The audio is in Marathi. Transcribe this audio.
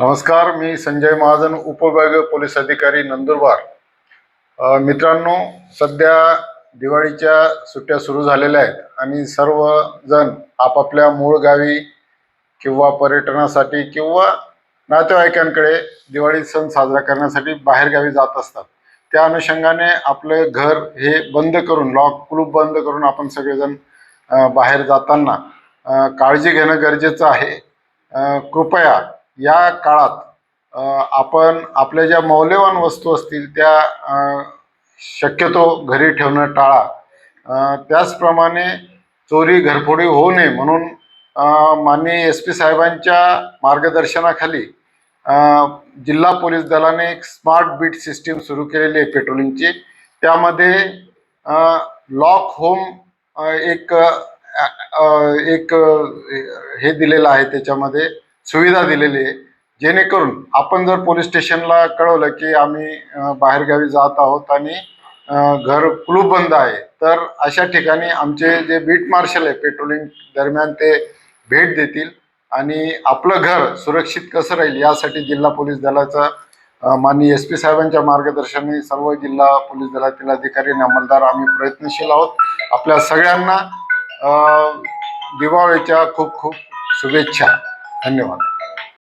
नमस्कार मी संजय महाजन उपविभागीय पोलीस अधिकारी नंदुरबार. मित्रांनो सध्या दिवाळीच्या सुट्ट्या सुरू झालेल्या आहेत आणि सर्वजण आपापल्या मूळ गावी किंवा पर्यटनासाठी किंवा नातेवाईकांकडे दिवाळी सण साजरा करण्यासाठी बाहेरगावी जात असतात. त्या अनुषंगाने आपलं घर हे बंद करून लॉक कुलूप बंद करून आपण सगळेजण बाहेर जाताना काळजी घेणं गरजेचं आहे. कृपया या काळात आपण आपल्या ज्या मौल्यवान वस्तू असतील त्या शक्यतो घरी ठेवणं टाळा. त्याचप्रमाणे चोरी घरफोडी होऊ नये म्हणून माननीय एस पी साहेबांच्या मार्गदर्शनाखाली जिल्हा पोलीस दलाने एक स्मार्ट बीट सिस्टीम सुरू केलेली आहे पेट्रोलिंगची. त्यामध्ये लॉक होम एक एक हे दिलेलं आहे त्याच्यामध्ये. सुविधा दिलेली आहे. जेणेकरून आपण जर पोलीस स्टेशनला कळवलं की आम्ही बाहेरगावी जात आहोत आणि घर कुलूप बंद आहे तर अशा ठिकाणी आमचे जे बीट मार्शल आहे पेट्रोलिंग दरम्यान ते भेट देतील आणि आपलं घर सुरक्षित कसं राहील यासाठी जिल्हा पोलीस दलाचा माननीय एस पी साहेबांच्या मार्गदर्शनाने सर्व जिल्हा पोलीस दलातील अधिकारी आणि अंमलदार आम्ही प्रयत्नशील आहोत. आपल्या सगळ्यांना दिवाळीच्या खूप खूप शुभेच्छा. धन्यवाद